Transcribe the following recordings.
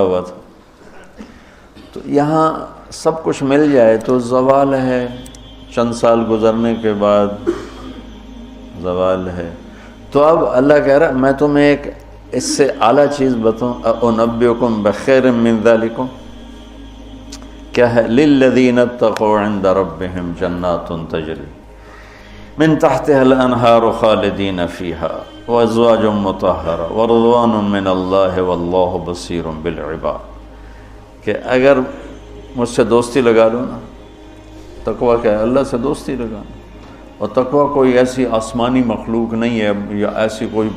ہوا تھا تو یہاں سب کچھ مل جائے تو زوال ہے۔ چند سال گزرنے کے بعد زوال ہے۔ تو اب اللہ کہہ رہا میں تمہیں ایک اس سے اعلیٰ چیز بتاؤں۔ اونبیکم بخیر من ذالکم کیا ہے؟ للذین اتقوا عند ربهم جنات تجری من تحتها الانہار خالدین فیها وازواج مطہرہ ورضوان من اللہ واللہ بصیر بالعباد کہ اگر مجھ سے دوستی لگا لو نا، تقوی کیا ہے اللہ سے دوستی لگانا اور تقوی کوئی ایسی آسمانی مخلوق نہیں ہے یا ایسی کوئی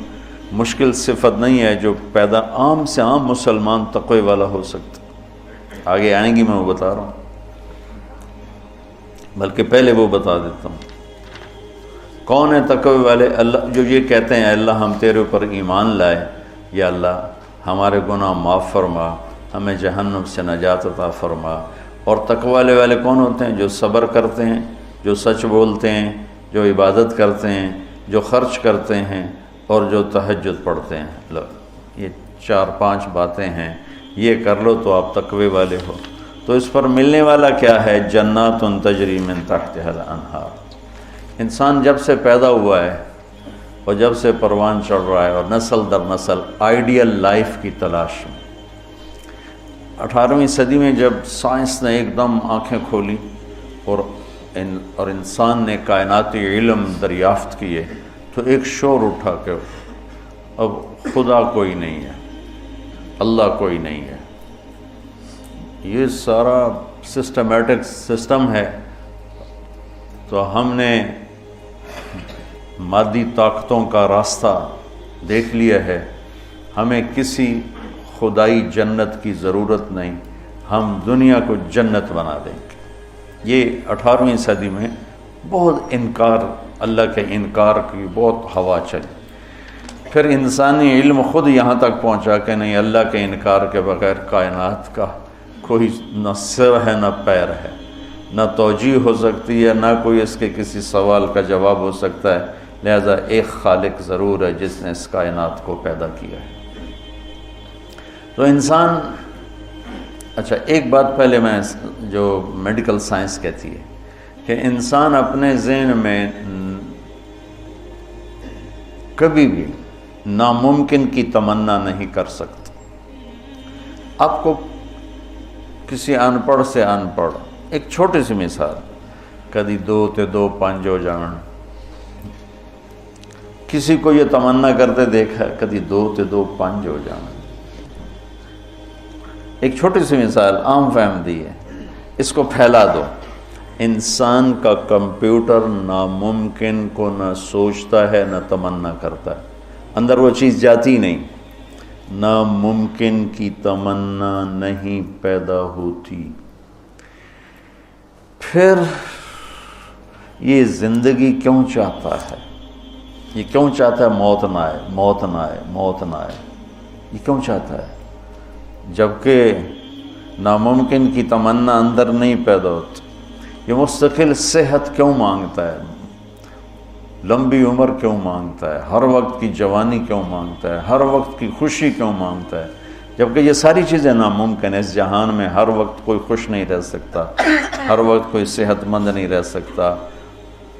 مشکل صفت نہیں ہے جو پیدا عام سے عام مسلمان تقوی والا ہو سکتا۔ آگے آئیں گی میں وہ بتا رہا ہوں۔ بلکہ پہلے وہ بتا دیتا ہوں۔ کون ہے تقوی والے؟ اللہ، جو یہ کہتے ہیں، اللہ ہم تیرے اوپر ایمان لائے، یا اللہ ہمارے گناہ معاف فرما، ہمیں جہنم سے نجات عطا فرما۔ اور تقوی والے والے کون ہوتے ہیں؟ جو صبر کرتے ہیں، جو سچ بولتے ہیں، جو عبادت کرتے ہیں، جو خرچ کرتے ہیں، اور جو تہجد پڑھتے ہیں۔ لو، یہ چار پانچ باتیں ہیں۔ یہ کر لو تو آپ تقوی والے ہو۔ تو اس پر ملنے والا کیا ہے؟ جنات تجری من تحت الانہار۔ انسان جب سے پیدا ہوا ہے اور جب سے پروان چڑھ رہا ہے اور نسل در نسل آئیڈیل لائف کی تلاش میں۔ اٹھارہویں صدی میں جب سائنس نے ایک دم آنکھیں کھولی اور ان اور انسان نے کائناتی علم دریافت کیے تو ایک شور اٹھا کہ اب خدا کوئی نہیں ہے، اللہ کوئی نہیں ہے۔ یہ سارا سسٹمیٹک سسٹم ہے۔ تو ہم نے مادی طاقتوں کا راستہ دیکھ لیا ہے۔ ہمیں کسی خدائی جنت کی ضرورت نہیں۔ ہم دنیا کو جنت بنا دیں۔ گے یہ اٹھارہویں صدی میں بہت انکار، اللہ کے انکار کی بہت ہوا چلی۔ پھر انسانی علم خود یہاں تک پہنچا کہ نہیں، اللہ کے انکار کے بغیر کائنات کا کوئی نہ سر ہے، نہ پیر ہے۔ نہ توجہ ہو سکتی ہے، نہ کوئی اس کے کسی سوال کا جواب ہو سکتا ہے۔ لہذا ایک خالق ضرور ہے جس نے اس کائنات کو پیدا کیا ہے۔ تو انسان اچھا ایک بات پہلے میں جو میڈیکل سائنس کہتی ہے کہ انسان اپنے ذہن میں کبھی بھی ناممکن کی تمنا نہیں کر سکتا۔ آپ کو کسی ان پڑھ سے ان پڑھ ایک چھوٹی سی مثال، کدی دو تے دو پانچ ہو جان۔ کسی کو یہ تمنا کرتے دیکھا، کدی دو تے دو پانچ ہو جان۔ ایک چھوٹی سی مثال عام فہم دی ہے۔ اس کو پھیلا دو۔ انسان کا کمپیوٹر ناممکن کو نہ سوچتا ہے، نہ تمنا کرتا ہے۔ اندر وہ چیز جاتی نہیں۔ ناممکن کی تمنا نہیں پیدا ہوتی۔ پھر یہ زندگی کیوں چاہتا ہے؟ یہ کیوں چاہتا ہے موت نہ آئے، موت نہ آئے، موت نہ آئے؟ یہ کیوں چاہتا ہے؟ جبکہ ناممکن کی تمنا اندر نہیں پیدا ہوتی، یہ مستقل صحت کیوں مانگتا ہے؟ لمبی عمر کیوں مانگتا ہے؟ ہر وقت کی جوانی کیوں مانگتا ہے؟ ہر وقت کی خوشی کیوں مانگتا ہے؟ جبکہ یہ ساری چیزیں ناممکن ہیں، اس جہان میں ہر وقت کوئی خوش نہیں رہ سکتا، ہر وقت کوئی صحت مند نہیں رہ سکتا،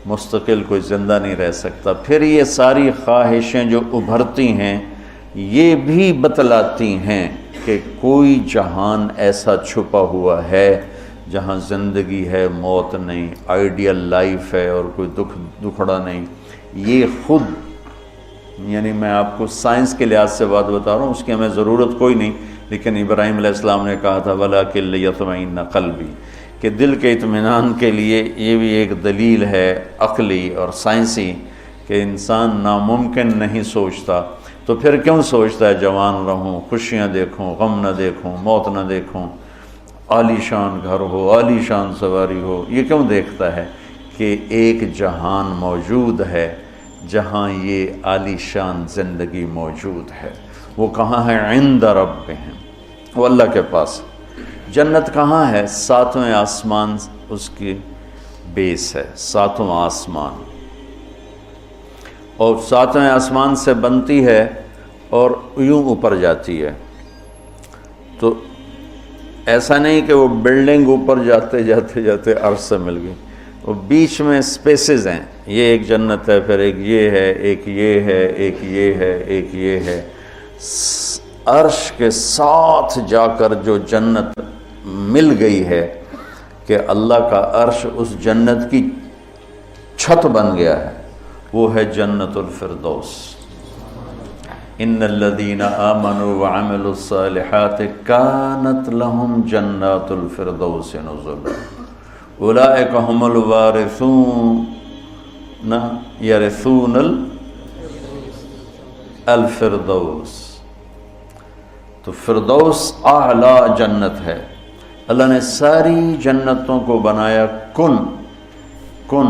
مستقل کوئی زندہ نہیں رہ سکتا۔ پھر یہ ساری خواہشیں جو ابھرتی ہیں، یہ بھی بتلاتی ہیں کہ کوئی جہان ایسا چھپا ہوا ہے جہاں زندگی ہے، موت نہیں، آئیڈیل لائف ہے اور کوئی دکھ دکھڑا نہیں۔ یہ خود یعنی میں آپ کو سائنس کے لحاظ سے بات بتا رہا ہوں، اس کی ہمیں ضرورت کوئی نہیں، لیکن ابراہیم علیہ السلام نے کہا تھا ولا کہ یتمعین نقل بھی کہ دل کے اطمینان کے لیے یہ بھی ایک دلیل ہے عقلی اور سائنسی کہ انسان ناممکن نہیں سوچتا۔ تو پھر کیوں سوچتا ہے؟ جوان رہوں، خوشیاں دیکھوں، غم نہ دیکھوں، موت نہ دیکھوں۔ عالی شان گھر ہو، عالی شان سواری ہو۔ یہ کیوں دیکھتا ہے؟ کہ ایک جہان موجود ہے۔ جہاں یہ عالی شان زندگی موجود ہے۔ وہ کہاں ہے؟ عند رب ہیں وہ اللہ کے پاس۔ جنت کہاں ہے؟ ساتویں آسمان اس کی بیس ہے۔ ساتواں آسمان۔ اور ساتویں آسمان سے بنتی ہے اور یوں اوپر جاتی ہے۔ تو ایسا نہیں کہ وہ بلڈنگ اوپر جاتے جاتے جاتے عرض سے مل گئی۔ وہ بیچ میں سپیسز ہیں۔ یہ ایک جنت ہے، پھر ایک یہ ہے، ایک یہ ہے، ایک یہ ہے، ایک یہ ہے۔ عرش کے ساتھ جا کر جو جنت مل گئی ہے کہ اللہ کا عرش اس جنت کی چھت بن گیا ہے، وہ ہے جنت الفردوس۔ ان الذين امنوا وعملوا الصالحات كانت لهم جنات الفردوس نزلا۔ اولئك هم الوارثون يرثون الفردوس۔ تو فردوس اعلی جنت ہے۔ اللہ نے ساری جنتوں کو بنایا کن کن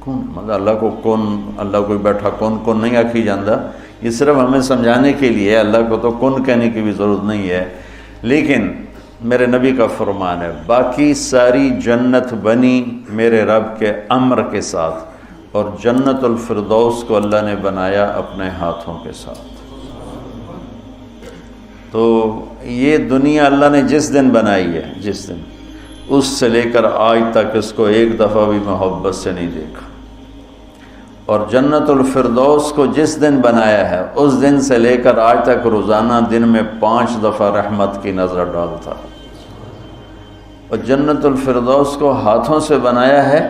کن۔ مطلب اللہ کو کن، اللہ کو بیٹھا کن کن نہیں آکھی جاندہ۔ یہ صرف ہمیں سمجھانے کے لیے اللہ کو تو کن کہنے کی بھی ضرورت نہیں ہے۔ لیکن میرے نبی کا فرمان ہے، باقی ساری جنت بنی میرے رب کے امر کے ساتھ اور جنت الفردوس کو اللہ نے بنایا اپنے ہاتھوں کے ساتھ۔ تو یہ دنیا اللہ نے جس دن بنائی ہے، جس دن، اس سے لے کر آج تک اس کو ایک دفعہ بھی محبت سے نہیں دیکھا۔ اور جنت الفردوس کو جس دن بنایا ہے، اس دن سے لے کر آج تک روزانہ دن میں پانچ دفعہ رحمت کی نظر ڈالتا اور جنت الفردوس کو ہاتھوں سے بنایا ہے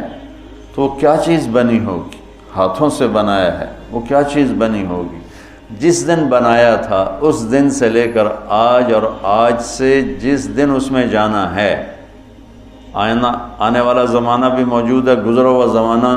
تو وہ کیا چیز بنی ہوگی؟ ہاتھوں سے بنایا ہے، وہ کیا چیز بنی ہوگی؟ جس دن بنایا تھا، اس دن سے لے کر آج اور آج سے جس دن اس میں جانا ہے۔ آئینہ، آنے والا زمانہ بھی موجود ہے، گزرا ہوا زمانہ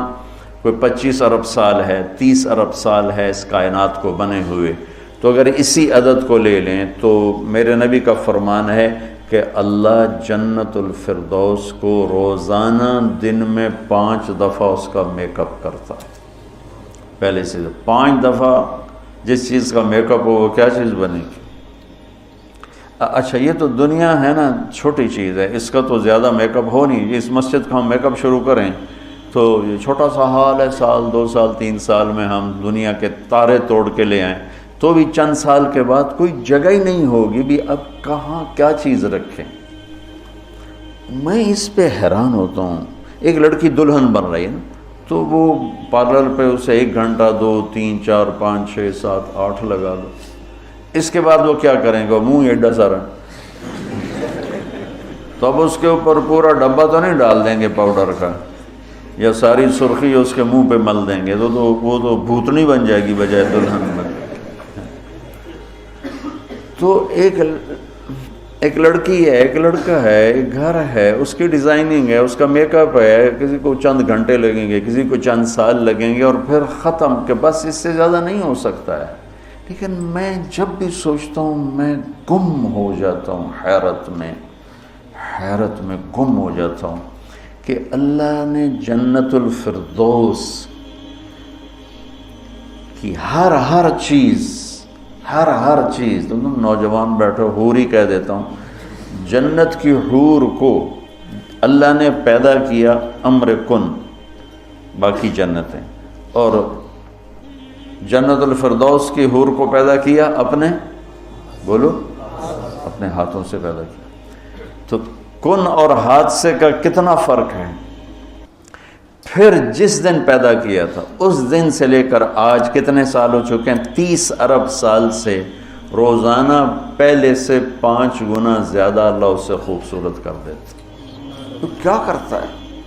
کوئی پچیس ارب سال ہے، تیس ارب سال ہے اس کائنات کو بنے ہوئے۔ تو اگر اسی عدد کو لے لیں تو میرے نبی کا فرمان ہے کہ اللہ جنت الفردوس کو روزانہ دن میں پانچ دفعہ اس کا میک اپ کرتا ہے۔ پہلے سے پانچ دفعہ جس چیز کا میک اپ ہو، وہ کیا چیز بنے گی؟ اچھا, اچھا، یہ تو دنیا ہے نا، چھوٹی چیز ہے۔ اس کا تو زیادہ میک اپ ہو نہیں، اس مسجد کا ہم میک اپ شروع کریں۔ تو یہ چھوٹا سا حال ہے، سال، دو سال، تین سال میں ہم دنیا کے تارے توڑ کے لے آئیں۔ تو بھی چند سال کے بعد کوئی جگہ ہی نہیں ہوگی بھی اب کہاں کیا چیز رکھیں۔ میں اس پہ حیران ہوتا ہوں۔ ایک لڑکی دلہن بن رہی ہے نا، تو وہ پارلر پہ اسے ایک گھنٹہ، دو، تین، چار، پانچ، چھ، سات، آٹھ لگا دو۔ اس کے بعد وہ کیا کریں گے؟ منہ ایڈا سارا۔ تو اب اس کے اوپر پورا ڈبہ تو نہیں ڈال دیں گے پاؤڈر کا۔ یا ساری سرخی اس کے منہ پہ مل دیں گے، تو تو وہ تو بھوتنی بن جائے گی بجائے دلہن میں۔ تو ایک ایک لڑکی ہے، ایک لڑکا ہے، ایک گھر ہے، اس کی ڈیزائننگ ہے، اس کا میک اپ ہے، کسی کو چند گھنٹے لگیں گے، کسی کو چند سال لگیں گے اور پھر ختم کہ بس اس سے زیادہ نہیں ہو سکتا ہے۔ لیکن میں جب بھی سوچتا ہوں، میں گم ہو جاتا ہوں، حیرت میں حیرت میں گم ہو جاتا ہوں۔ کہ اللہ نے جنت الفردوس کی ہر ہر چیز، ہر ہر چیز تم تم نوجوان بیٹھو، حور ہی کہہ دیتا ہوں، جنت کی حور کو اللہ نے پیدا کیا امر کن، باقی جنتیں۔ اور جنت الفردوس کی حور کو پیدا کیا اپنے؟ بولو، اپنے ہاتھوں سے پیدا کیا۔ تو کن اور حادثے کا کتنا فرق ہے؟ پھر جس دن پیدا کیا تھا، اس دن سے لے کر آج کتنے سال ہو چکے ہیں؟ تیس ارب سال سے روزانہ پہلے سے پانچ گنا زیادہ اللہ اسے خوبصورت کر دیتا تو کیا کرتا ہے؟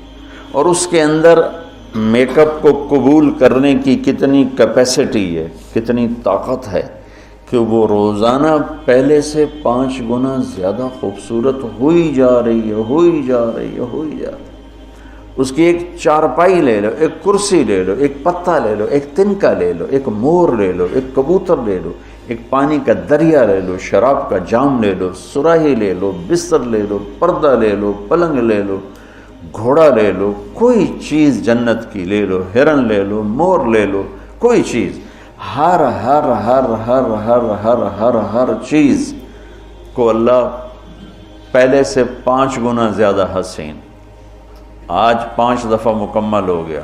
اور اس کے اندر میک اپ کو قبول کرنے کی کتنی کیپیسٹی ہے، کتنی طاقت ہے؟ کہ وہ روزانہ پہلے سے پانچ گنا زیادہ خوبصورت ہوئی جا رہی ہے ہوئی جا رہی ہے ہوئی جا رہی ہے اس کی ایک چارپائی لے لو ایک کرسی لے لو ایک پتا لے لو ایک تنکا لے لو ایک مور لے لو ایک کبوتر لے لو ایک پانی کا دریا لے لو شراب کا جام لے لو سراہی لے لو بستر لے لو پردہ لے لو پلنگ لے لو گھوڑا لے لو کوئی چیز جنت کی لے لو ہرن لے لو مور لے لو کوئی چیز ہر ہر ہر ہر ہر ہر ہر ہر چیز کو اللہ پہلے سے پانچ گنا زیادہ حسین۔ آج پانچ دفعہ مکمل ہو گیا۔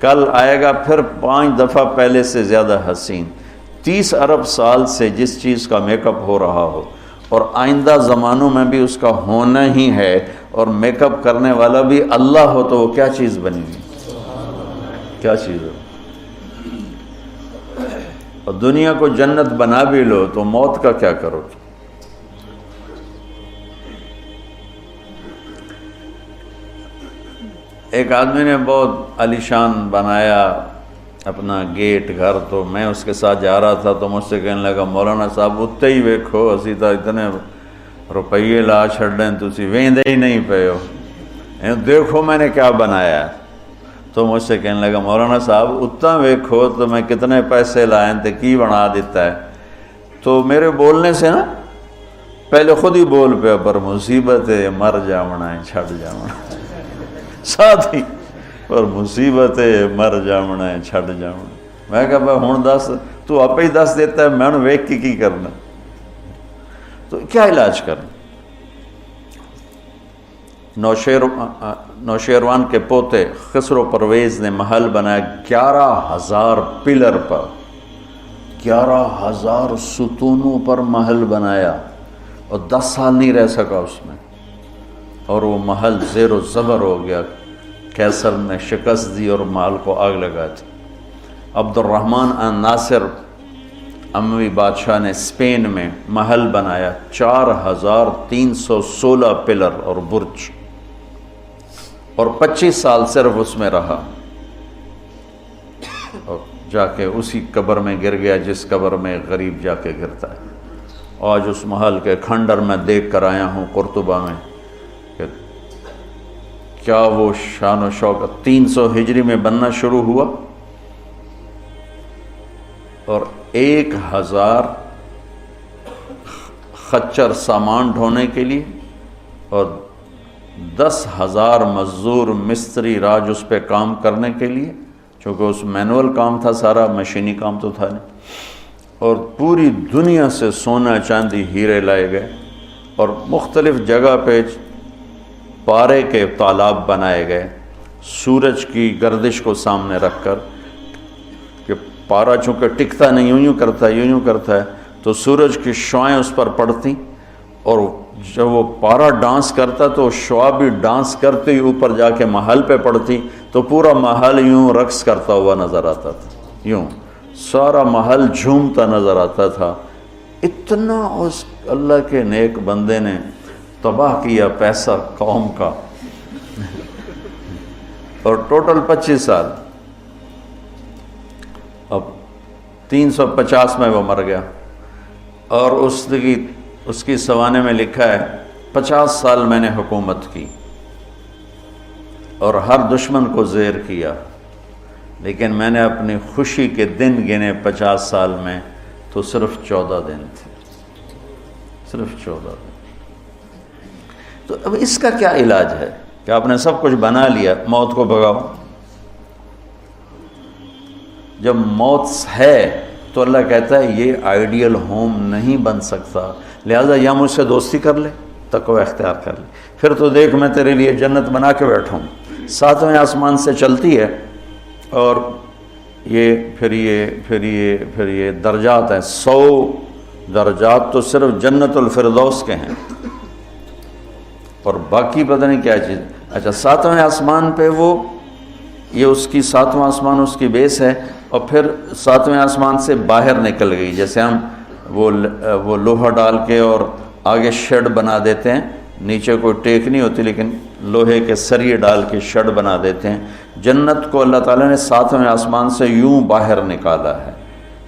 کل آئے گا پھر پانچ دفعہ پہلے سے زیادہ حسین۔ تیس ارب سال سے جس چیز کا میک اپ ہو رہا ہو۔ اور آئندہ زمانوں میں بھی اس کا ہونا ہی ہے۔ اور میک اپ کرنے والا بھی اللہ ہو تو وہ کیا چیز بنی گی کیا چیز ہو اور دنیا کو جنت بنا بھی لو تو موت کا کیا کرو ایک آدمی نے بہت علیشان بنایا اپنا گیٹ گھر تو میں اس کے ساتھ جا رہا تھا تو مجھ سے کہنے لگا، مولانا صاحب اتنے ہی ویکھو، اسی تو اتنے روپیے لا چھڑیں تھی ویندے ہی نہیں پے ہو۔ دیکھو میں نے کیا بنایا۔ تو مجھ سے کہنے لگا، مولانا صاحب، اتنا ویکھو تو میں کتنے پیسے لائیں تو کی بنا دیتا ہے؟ تو میرے بولنے سے نا، پہلے خود ہی بول پہ پر مصیبت ہے، مر جامنا ہے چھڑ جامنا ہے. ساتھ ہی، پر مصیبت ہے، مر جامنا ہے چھڑ جامنا میں کہا، بھائی ہوں دس، تو آپ ہی دس دیتا ہے، میں ویک کی کی کرنا تو کیا علاج کرنا نوشیر نوشیروان کے پوتے خسرو پرویز نے محل بنایا گیارہ ہزار پلر پر۔ گیارہ ہزار ستونوں پر محل بنایا اور دس سال نہیں رہ سکا اس میں۔ اور وہ محل زیر و زبر ہو گیا۔ کیسر نے شکست دی اور محل کو آگ لگا تھی عبد الرحمن ان ناصر اموی بادشاہ نے اسپین میں محل بنایا۔ چار ہزار تین سو سولہ پلر اور برج۔ اور پچیس سال صرف اس میں رہا۔ اور جا کے اسی قبر میں گر گیا جس قبر میں غریب جا کے گرتا ہے۔ آج اس محل کے کھنڈر میں دیکھ کر آیا ہوں قرطبہ میں کہ کیا وہ شان و شوق۔ تین سو ہجری میں بننا شروع ہوا۔ اور ایک ہزار خچر سامان ڈھونے کے لیے اور دس ہزار مزدور مستری راج اس پہ کام کرنے کے لیے، چونکہ اس مینول کام تھا سارا، مشینی کام تو تھا نہیں۔ اور پوری دنیا سے سونا چاندی ہیرے لائے گئے۔ اور مختلف جگہ پہ پارے کے تالاب بنائے گئے۔ سورج کی گردش کو سامنے رکھ کر کہ پارا چونکہ ٹکتا نہیں، یوں یوں کرتا ہے، یوں یوں کرتا ہے، تو سورج کی شوائیں اس پر پڑتی۔ اور جب وہ پارا ڈانس کرتا تو شعا بھی ڈانس کرتے ہی اوپر جا کے محل پہ پڑتی، تو پورا محل یوں رقص کرتا ہوا نظر آتا تھا۔ یوں سارا محل جھومتا نظر آتا تھا۔ اتنا اس اللہ کے نیک بندے نے تباہ کیا پیسہ قوم کا۔ اور ٹوٹل پچیس سال۔ اب تین سو پچاس میں وہ مر گیا۔ اور اس کی اس کی سوانے میں لکھا ہے، پچاس سال میں نے حکومت کی اور ہر دشمن کو زیر کیا۔ لیکن میں نے اپنی خوشی کے دن گنے پچاس سال میں تو صرف چودہ دن تھے۔ صرف چودہ دن۔ تو اب اس کا کیا علاج ہے؟ کہ آپ نے سب کچھ بنا لیا، موت کو بگاؤ جب موت ہے تو اللہ کہتا ہے یہ آئیڈیل ہوم نہیں بن سکتا۔ لہٰذا یا مجھ سے دوستی کر لے، تقوی اختیار کر لے۔ پھر تو دیکھ میں تیرے لیے جنت بنا کے بیٹھا ہوں۔ ساتویں آسمان سے چلتی ہے اور یہ پھر یہ پھر یہ پھر یہ درجات ہیں۔ سو درجات تو صرف جنت الفردوس کے ہیں۔ اور باقی پتہ نہیں کیا چیز۔ اچھا ساتویں آسمان پہ وہ یہ اس کی ساتواں آسمان اس کی بیس ہے۔ اور پھر ساتویں آسمان سے باہر نکل گئی، جیسے ہم وہ وہ لوہا ڈال کے اور آگے شیڈ بنا دیتے ہیں۔ نیچے کوئی ٹیک نہیں ہوتی، لیکن لوہے کے سریے ڈال کے شیڈ بنا دیتے ہیں۔ جنت کو اللہ تعالیٰ نے ساتویں آسمان سے یوں باہر نکالا ہے۔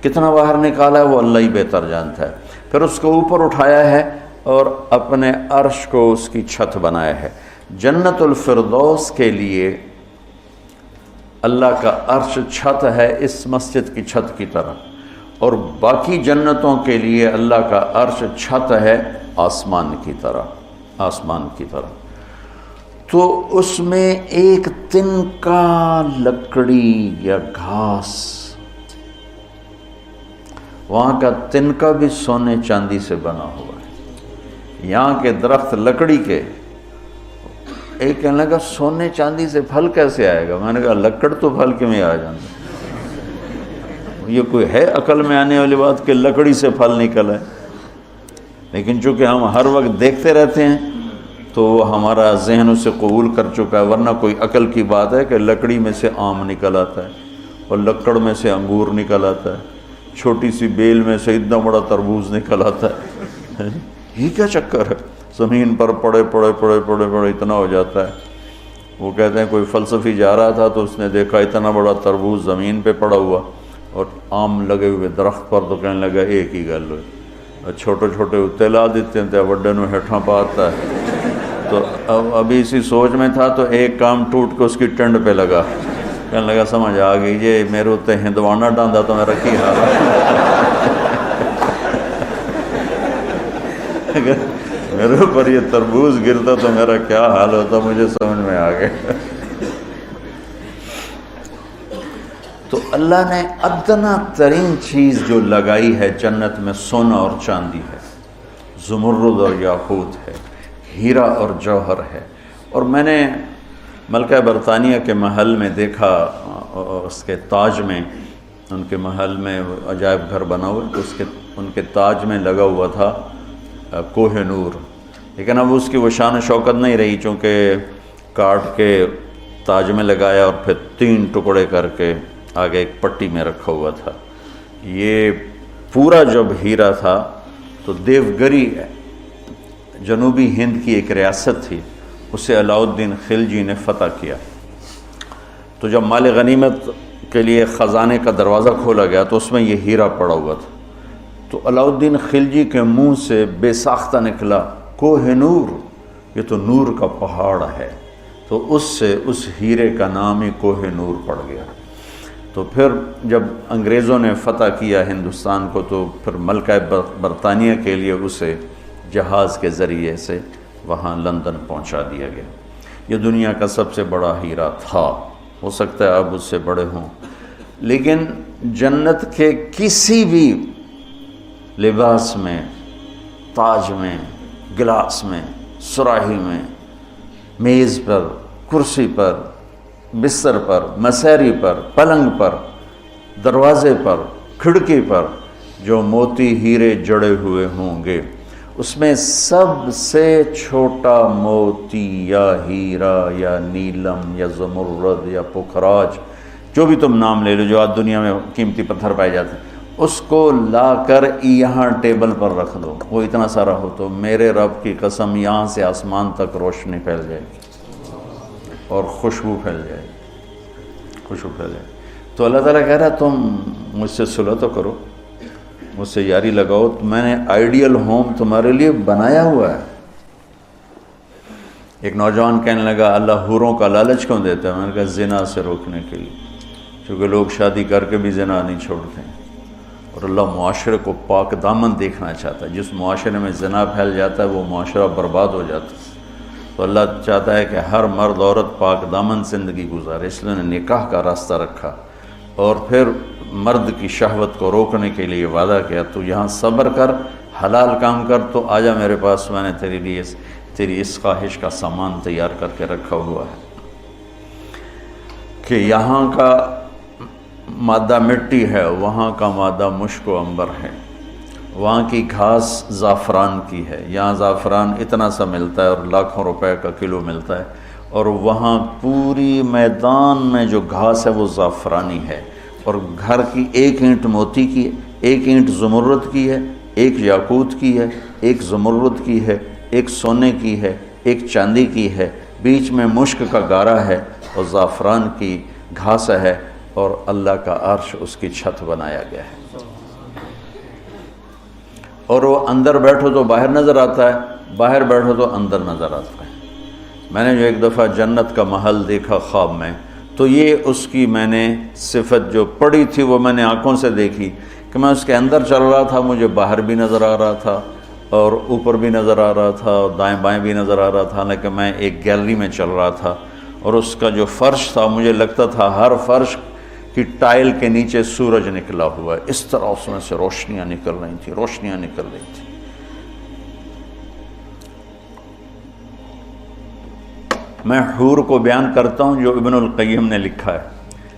کتنا باہر نکالا ہے، وہ اللہ ہی بہتر جانتا ہے۔ پھر اس کو اوپر اٹھایا ہے اور اپنے عرش کو اس کی چھت بنایا ہے۔ جنت الفردوس کے لیے اللہ کا عرش چھت ہے اس مسجد کی چھت کی طرح۔ اور باقی جنتوں کے لیے اللہ کا عرش چھت ہے آسمان کی طرح۔ آسمان کی طرح۔ تو اس میں ایک تن کا لکڑی یا گھاس۔ وہاں کا تن کا بھی سونے چاندی سے بنا ہوا ہے۔ یہاں کے درخت لکڑی کے ایک کہنے لگا، سونے چاندی سے پھل کیسے آئے گا؟ میں نے کہا، لکڑ تو پھل کیوں آ جاتا یہ کوئی ہے عقل میں آنے والی بات کہ لکڑی سے پھل نکل ہے لیکن چونکہ ہم ہر وقت دیکھتے رہتے ہیں، تو ہمارا ذہن اسے قبول کر چکا ہے، ورنہ کوئی عقل کی بات ہے کہ لکڑی میں سے آم نکل آتا ہے اور لکڑ میں سے انگور نکل آتا ہے۔ چھوٹی سی بیل میں سے اتنا بڑا تربوز نکل آتا ہے۔ یہ کیا چکر ہے؟ زمین پر پڑے پڑے پڑے پڑے پڑے اتنا ہو جاتا ہے۔ وہ کہتے ہیں کوئی فلسفی جا رہا تھا تو اس نے دیکھا اتنا بڑا تربوز زمین پہ پڑا ہوا اور آم لگے ہوئے درخت پر تو کہنے لگا ایک ہی گل ہوئی۔ اور چھوٹے چھوٹے اتنے لا دیتے ہیں وڈے نو ہیٹھاں پاتا ہے۔ تو اب ابھی اسی سوچ میں تھا تو ایک کام ٹوٹ کے اس کی ٹنڈ پہ لگا۔ کہنے لگا سمجھ آ گئی یہ میرے اتنے ہندوانا ڈاندا تو میں رکھی ہاں۔ حال میرے اوپر یہ تربوز گرتا تو میرا کیا حال ہوتا؟ مجھے سمجھ میں آ گیا۔ تو اللہ نے ادنا ترین چیز جو لگائی ہے جنت میں سونا اور چاندی ہے، زمرد اور یاقوت ہے، ہیرا اور جوہر ہے۔ اور میں نے ملکہ برطانیہ کے محل میں دیکھا، اس کے تاج میں، ان کے محل میں عجائب گھر بنا ہوا تو اس کے، ان کے تاج میں لگا ہوا تھا، کوہ نور۔ لیکن اب اس کی وہ شان شوکت نہیں رہی چونکہ کاٹ کے تاج میں لگایا اور پھر تین ٹکڑے کر کے آگے ایک پٹی میں رکھا ہوا تھا۔ یہ پورا جب ہیرا تھا تو دیوگری جنوبی ہند کی ایک ریاست تھی، اسے علاؤدین خلجی نے فتح کیا۔ تو جب مال غنیمت کے لیے خزانے کا دروازہ کھولا گیا تو اس میں یہ ہیرا پڑا ہوا تھا۔ تو علاؤدین خلجی کے منہ سے بے ساختہ نکلا۔ کوہ نور، یہ تو نور کا پہاڑ ہے۔ تو اس سے اس ہیرے کا نام ہی کوہ نور پڑ گیا۔ تو پھر جب انگریزوں نے فتح کیا ہندوستان کو، تو پھر ملکہ برطانیہ کے لیے اسے جہاز کے ذریعے سے وہاں لندن پہنچا دیا گیا۔ یہ دنیا کا سب سے بڑا ہیرا تھا۔ ہو سکتا ہے اب اس سے بڑے ہوں۔ لیکن جنت کے کسی بھی لباس میں، تاج میں گلاس میں، سراہی میں، میز پر، کرسی پر، بستر پر مسیری پر، پلنگ پر، دروازے پر، کھڑکی پر جو موتی ہیرے جڑے ہوئے ہوں گے، اس میں سب سے چھوٹا موتی یا ہیرا یا نیلم یا زمرد یا پخراج جو بھی تم نام لے لو، جو آج دنیا میں قیمتی پتھر پائے جاتے ہیں۔ اس کو لا کر یہاں ٹیبل پر رکھ دو۔ وہ اتنا سارا ہو تو میرے رب کی قسم یہاں سے آسمان تک روشنی پھیل جائے گی اور خوشبو پھیل جائے گی۔ خوشبو پھیل جائے گی۔ تو اللہ تعالیٰ کہہ رہا ہے، تم مجھ سے صلح تو کرو، مجھ سے یاری لگاؤ۔ میں نے آئیڈیل ہوم تمہارے لیے بنایا ہوا ہے۔ ایک نوجوان کہنے لگا، اللہ حوروں کا لالچ کیوں دیتا ہے؟ میں نے کہا، زنا سے روکنے کے لیے، کیونکہ لوگ شادی کر کے بھی زنا نہیں چھوڑتے۔ ہیں اور اللہ معاشرے کو پاک دامن دیکھنا چاہتا ہے۔ جس معاشرے میں زنا پھیل جاتا ہے، وہ معاشرہ برباد ہو جاتا ہے۔ تو اللہ چاہتا ہے کہ ہر مرد عورت پاک دامن زندگی گزارے۔ اس لیے نکاح کا راستہ رکھا۔ اور پھر مرد کی شہوت کو روکنے کے لیے وعدہ کیا، تو یہاں صبر کر، حلال کام کر، تو آجا میرے پاس، میں نے تیری لیے تیری اس خواہش کا سامان تیار کر کے رکھا ہوا ہے۔ کہ یہاں کا مادہ مٹی ہے، وہاں کا مادہ مشک و امبر ہے۔ وہاں کی گھاس زعفران کی ہے۔ یہاں زعفران اتنا سا ملتا ہے اور لاکھوں روپے کا کلو ملتا ہے۔ اور وہاں پوری میدان میں جو گھاس ہے، وہ زعفرانی ہے۔ اور گھر کی ایک اینٹ موتی کی ہے، ایک اینٹ زمرد کی ہے، ایک یاقوت کی ہے، ایک زمرد کی ہے، ایک سونے کی ہے، ایک چاندی کی ہے۔ بیچ میں مشک کا گارا ہے اور زعفران کی گھاس ہے۔ اور اللہ کا عرش اس کی چھت بنایا گیا ہے۔ اور وہ اندر بیٹھو تو باہر نظر آتا ہے، باہر بیٹھو تو اندر نظر آتا ہے۔ میں نے جو ایک دفعہ جنت کا محل دیکھا خواب میں، تو یہ اس کی میں نے صفت جو پڑی تھی، وہ میں نے آنکھوں سے دیکھی کہ میں اس کے اندر چل رہا تھا، مجھے باہر بھی نظر آ رہا تھا اور اوپر بھی نظر آ رہا تھا اور دائیں بائیں بھی نظر آ رہا تھا، حالانکہ میں ایک گیلری میں چل رہا تھا۔ اور اس کا جو فرش تھا، مجھے لگتا تھا ہر فرش کہ ٹائل کے نیچے سورج نکلا ہوا ہے۔ اس طرح اس میں سے روشنیاں نکل رہی تھیں، روشنیاں نکل رہی تھیں۔ میں حور کو بیان کرتا ہوں جو ابن القیم نے لکھا ہے۔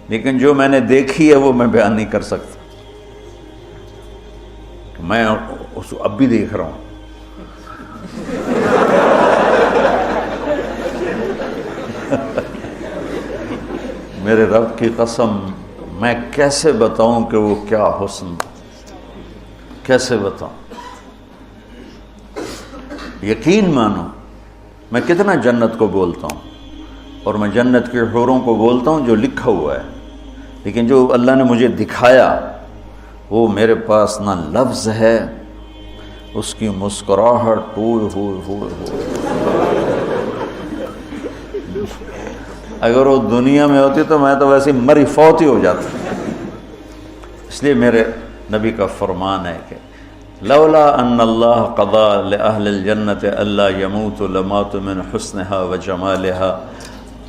لیکن جو میں نے دیکھی ہے وہ میں بیان نہیں کر سکتا۔ میں اس کو اب بھی دیکھ رہا ہوں۔ میرے رب کی قسم میں کیسے بتاؤں کہ وہ کیا حسن کیسے بتاؤں؟ یقین مانو، میں کتنا جنت کو بولتا ہوں اور میں جنت کے حوروں کو بولتا ہوں جو لکھا ہوا ہے، لیکن جو اللہ نے مجھے دکھایا، وہ میرے پاس نہ لفظ ہے، اس کی مسکراہٹ ہوئے ہوئے ہوئے ہوئے۔ اگر وہ دنیا میں ہوتی تو میں تو ویسے مری فوت ہی ہو جاتا اس لیے میرے نبی کا فرمان ہے کہ لولا ان اللہ قضا لأہل الجنت اللہ یموت لمات من حسنها و جمالها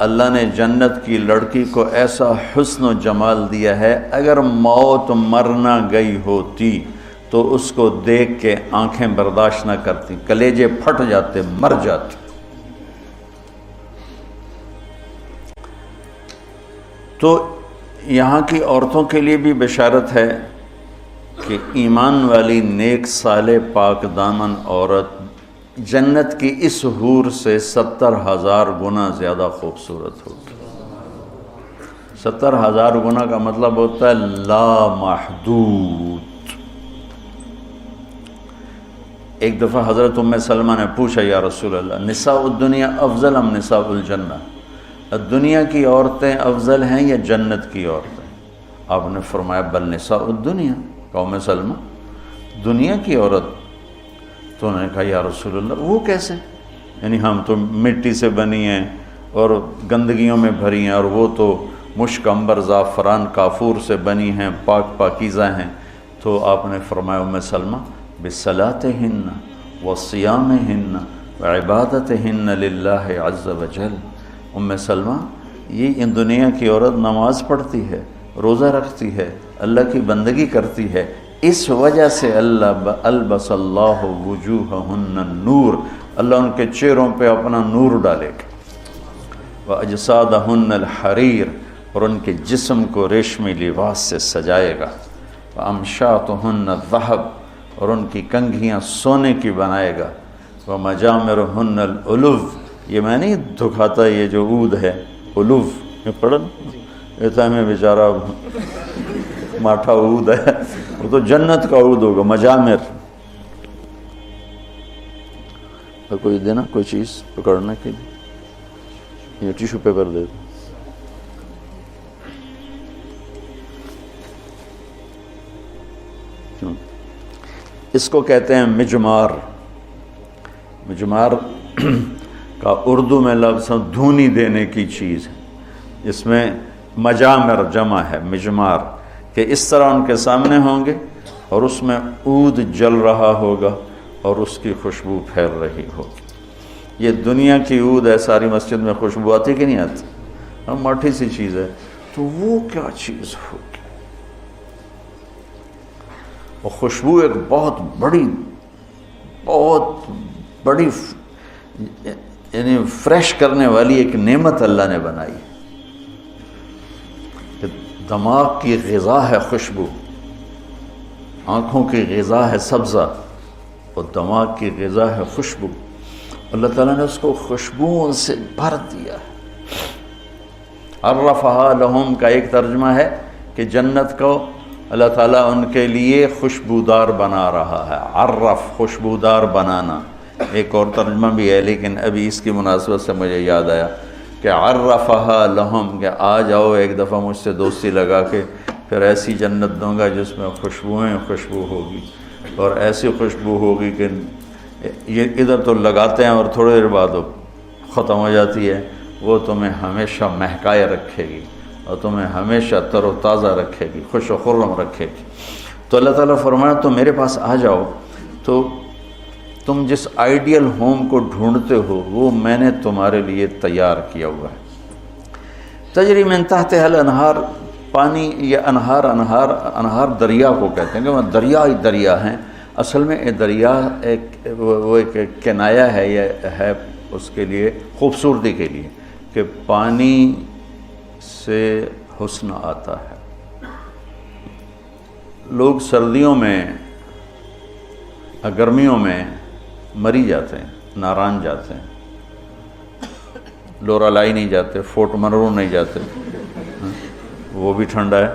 اللہ نے جنت کی لڑکی کو ایسا حسن و جمال دیا ہے، اگر موت مرنا گئی ہوتی تو اس کو دیکھ کے آنکھیں برداشت نہ کرتی، کلیجے پھٹ جاتے، مر جاتے۔ تو یہاں کی عورتوں کے لیے بھی بشارت ہے کہ ایمان والی نیک سال پاک دامن عورت جنت کی اس حور سے ستر ہزار گنا زیادہ خوبصورت ہوگی۔ ستر ہزار گنا کا مطلب ہوتا ہے لا محدود ایک دفعہ حضرت ام سلمہ نے پوچھا، یا رسول اللہ، نساء الدنیا افضل ام نساء الجنہ؟ دنیا کی عورتیں افضل ہیں یا جنت کی عورتیں؟ آپ نے فرمایا، بل نساء الدنیا، قوم سلمہ، دنیا کی عورت۔ تو انہوں نے کہا، یا رسول اللہ، وہ کیسے؟ یعنی ہم تو مٹی سے بنی ہیں اور گندگیوں میں بھری ہیں اور وہ تو مشک امبر زعفران، کافور سے بنی ہیں، پاک پاکیزہ ہیں۔ تو آپ نے فرمایا، ام سلمہ بصلاط ہن و سیام ہن و عبادت ہن لاہ عز و جل ام سلمہ، یہ ان دنیا کی عورت نماز پڑھتی ہے، روزہ رکھتی ہے، اللہ کی بندگی کرتی ہے۔ اس وجہ سے اللہ البس اللہ وجوہ نور اللہ ان کے چہروں پہ اپنا نور ڈالے گا۔ وہ اجساد ہن الحریر، اور ان کے جسم کو ریشمی لباس سے سجائے گا۔ وہ امشات ہن اور ان کی کنگھیاں سونے کی بنائے گا۔ وہ مجامر ہن العلو یہ میں نہیں دکھاتا یہ جو عود ہے علو یہ پڑھن ایسا میں بیچارہ ماٹھا عود ہے۔ وہ تو جنت کا عود ہوگا مجامر کوئی دینا کوئی چیز پکڑنے کے لیے؟ یہ ٹیشو پیپر دے دو۔ اس کو کہتے ہیں مجمار۔ مجمار کا اردو میں لفظ دھونی دینے کی چیز ہے۔ اس میں مجامر جمع ہے، مجمار، کہ اس طرح ان کے سامنے ہوں گے اور اس میں عود جل رہا ہوگا اور اس کی خوشبو پھیل رہی ہوگی۔ یہ دنیا کی عود ہے، ساری مسجد میں خوشبو آتی کہ نہیں آتی؟ ہاں ماٹھی سی چیز ہے۔ تو وہ کیا چیز ہوگی؟ وہ خوشبو ایک بہت بڑی بہت بڑی یعنی فریش کرنے والی ایک نعمت اللہ نے بنائی کہ دماغ کی غذا ہے خوشبو، آنکھوں کی غذا ہے سبزہ، اور دماغ کی غذا ہے خوشبو۔ اللہ تعالیٰ نے اس کو خوشبوؤں سے بھر دیا ہے۔ الرفہ لہم کا ایک ترجمہ ہے کہ جنت کو اللہ تعالیٰ ان کے لیے خوشبودار بنا رہا ہے۔ عرف خوشبودار بنانا۔ ایک اور ترجمہ بھی ہے، لیکن ابھی اس کی مناسبت سے مجھے یاد آیا کہ عرفہ لہم، کہ آ جاؤ ایک دفعہ مجھ سے دوستی لگا کے، پھر ایسی جنت دوں گا جس میں خوشبوئیں خوشبو ہوگی۔ اور ایسی خوشبو ہوگی کہ یہ ادھر تو لگاتے ہیں اور تھوڑی دیر بعد ختم ہو جاتی ہے۔ وہ تمہیں ہمیشہ مہکائے رکھے گی اور تمہیں ہمیشہ تر و تازہ رکھے گی، خوش و خرم رکھے گی۔ تو اللہ تعالیٰ فرمایا، تو میرے پاس آ جاؤ۔ تو تم جس آئیڈیل ہوم کو ڈھونڈتے ہو، وہ میں نے تمہارے لیے تیار کیا ہوا ہے۔ تجری میں تحت حل انہار، پانی یا انہار انہار انہار دریا کو کہتے ہیں کہ وہ دریا ہی دریا ہیں اصل میں یہ دریا ایک، وہ ایک کنایا ہے یا ہے اس کے لیے خوبصورتی کے لیے کہ پانی سے حسن آتا ہے۔ لوگ سردیوں میں، گرمیوں میں مری جاتے ہیں، ناران جاتے ہیں۔ لورالائی نہیں جاتے، فورٹ منرو نہیں جاتے۔ وہ بھی ٹھنڈا ہے۔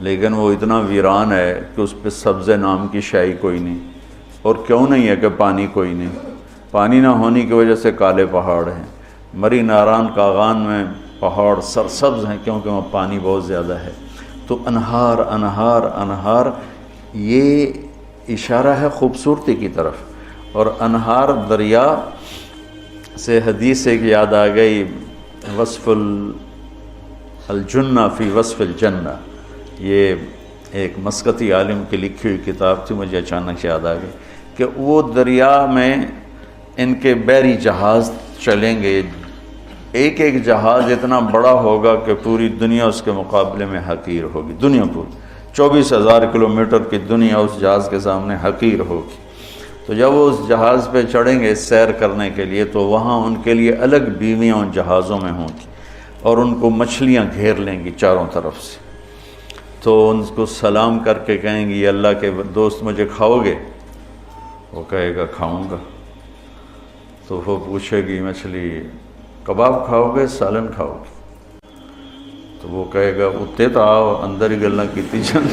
لیکن وہ اتنا ویران ہے کہ اس پہ سبز نام کی شائی کوئی نہیں۔ اور کیوں نہیں ہے کہ پانی کوئی نہیں؟ پانی نہ ہونے کی وجہ سے کالے پہاڑ ہیں۔ مری ناران کاغان میں پہاڑ سرسبز ہیں کیونکہ وہاں پانی بہت زیادہ ہے۔ تو انہار انہار انہار، یہ اشارہ ہے خوبصورتی کی طرف اور انہار دریا سے حدیث ایک یاد آ گئی وصف الجنہ فی وصف الجنہ۔ یہ ایک مسقطی عالم کی لکھی ہوئی کتاب تھی، مجھے اچانک یاد آ گئی کہ وہ دریا میں ان کے بیری جہاز چلیں گے۔ ایک ایک جہاز اتنا بڑا ہوگا کہ پوری دنیا اس کے مقابلے میں حقیر ہوگی، دنیا پوری۔ چوبیس ہزار کلومیٹر کی دنیا اس جہاز کے سامنے حقیر ہوگی۔ تو جب وہ اس جہاز پہ چڑھیں گے سیر کرنے کے لیے، تو وہاں ان کے لیے الگ بیویاں ان جہازوں میں ہوں گی اور ان کو مچھلیاں گھیر لیں گی چاروں طرف سے۔ تو ان کو سلام کر کے کہیں گی اللہ کے دوست مجھے کھاؤ گے؟ وہ کہے گا، کھاؤں گا تو وہ پوچھے گی، مچھلی کباب کھاؤ گے؟ سالن کھاؤ گے؟ تو وہ کہے گا اتنے تو آؤ، اندر ہی گلنا کیتی چند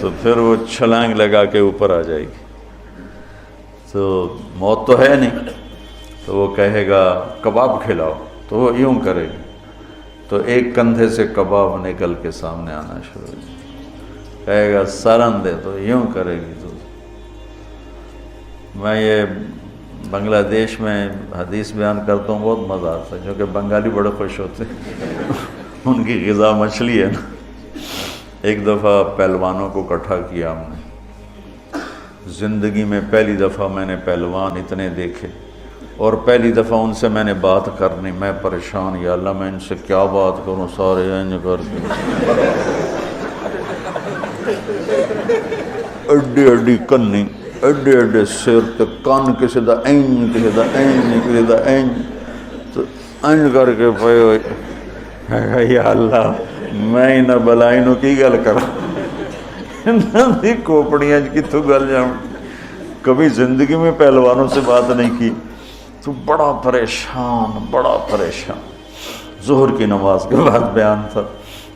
تو پھر وہ چھلانگ لگا کے اوپر آ جائے گی۔ تو موت تو ہے نہیں۔ تو وہ کہے گا، کباب کھلاؤ۔ تو وہ یوں کرے گی۔ تو ایک کندھے سے کباب نکل کے سامنے آنا شروع ہو کہے گا سالن دے تو یوں کرے گی تو۔ میں یہ بنگلہ دیش میں حدیث بیان کرتا ہوں، بہت مزہ آتا ہے، کیونکہ بنگالی بڑے خوش ہوتے ہیں۔ ان کی غذا مچھلی ہے نا۔ ایک دفعہ پہلوانوں کو اکٹھا کیا ہم نے۔ زندگی میں پہلی دفعہ میں نے پہلوان اتنے دیکھے۔ اور پہلی دفعہ ان سے میں نے بات کرنی، میں پریشان، یا اللہ میں ان سے کیا بات کروں، سارے انج کر اڈی اڈی کنی۔ ایڈے ایڈے سر تے کان کسی دا این کسی دا این کسی دا این تو این کر کے پے ہوئے۔ یا اللہ، میں نہ بلائی نو کی گل کرا دی کوپڑیاں کی گل جاؤں؟ کبھی زندگی میں پہلوانوں سے بات نہیں کی۔ تو بڑا پریشان بڑا پریشان۔ ظہر کی نماز کے بعد بیان تھا،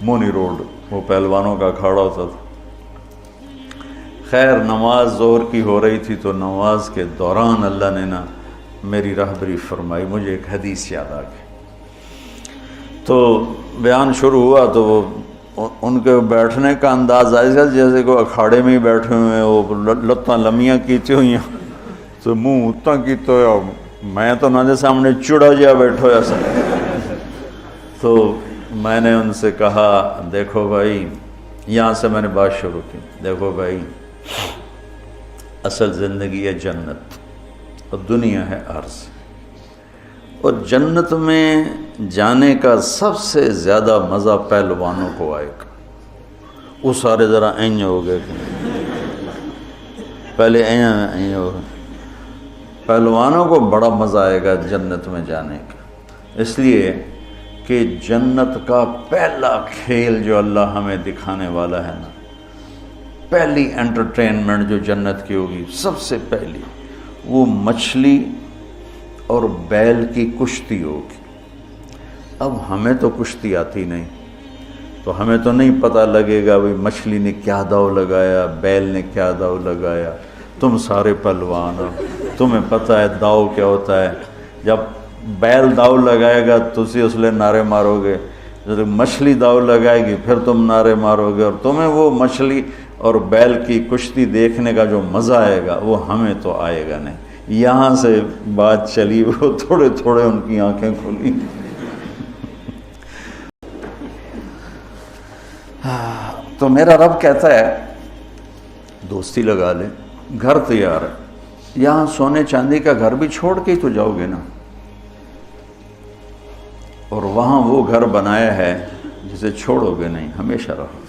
مونی روڈ، وہ پہلوانوں کا کھاڑا ہوتا تھا۔ خیر نماز زور کی ہو رہی تھی تو نماز کے دوران اللہ نے نا میری رہبری فرمائی، مجھے ایک حدیث یاد آ گئی۔ تو بیان شروع ہوا تو وہ ان کے بیٹھنے کا انداز ایسا جیسے کہ اکھاڑے میں ہی بیٹھے ہوئے ہیں، وہ لتاں لمیاں کیتی ہوئی ہیں۔ تو منہ اتنا کی تو میں تو نہ سامنے چڑا جا بیٹھو ایسا تو میں نے ان سے کہا، دیکھو بھائی، یہاں سے میں نے بات شروع کی۔ دیکھو بھائی اصل زندگی ہے جنت اور دنیا ہے عرض۔ اور جنت میں جانے کا سب سے زیادہ مزہ پہلوانوں کو آئے گا۔ وہ سارے ذرا این ہو گئے۔ پہلے این ہو گئے۔ پہلوانوں کو بڑا مزہ آئے گا جنت میں جانے کا۔ اس لیے کہ جنت کا پہلا کھیل جو اللہ ہمیں دکھانے والا ہے نا پہلی انٹرٹینمنٹ جو جنت کی ہوگی، سب سے پہلی، وہ مچھلی اور بیل کی کشتی ہوگی۔ اب ہمیں تو کشتی آتی نہیں، تو ہمیں تو نہیں پتہ لگے گا بھائی مچھلی نے کیا داؤ لگایا، بیل نے کیا داؤ لگایا۔ تم سارے پلوان ہو، تمہیں پتہ ہے داؤ کیا ہوتا ہے۔ جب بیل داؤ لگائے گا تو اسی اس لیے نعرے مارو گے۔ جب مچھلی داؤ لگائے گی، پھر تم نعرے مارو گے۔ اور تمہیں وہ مچھلی اور بیل کی کشتی دیکھنے کا جو مزہ آئے گا، وہ ہمیں تو آئے گا نہیں۔ یہاں سے بات چلی، وہ تھوڑے تھوڑے ان کی آنکھیں کھلی۔ تو میرا رب کہتا ہے، دوستی لگا لے، گھر تیار ہے۔ یہاں سونے چاندی کا گھر بھی چھوڑ کے ہی تو جاؤ گے نا۔ اور وہاں وہ گھر بنایا ہے، جسے چھوڑو گے نہیں، ہمیشہ رہو۔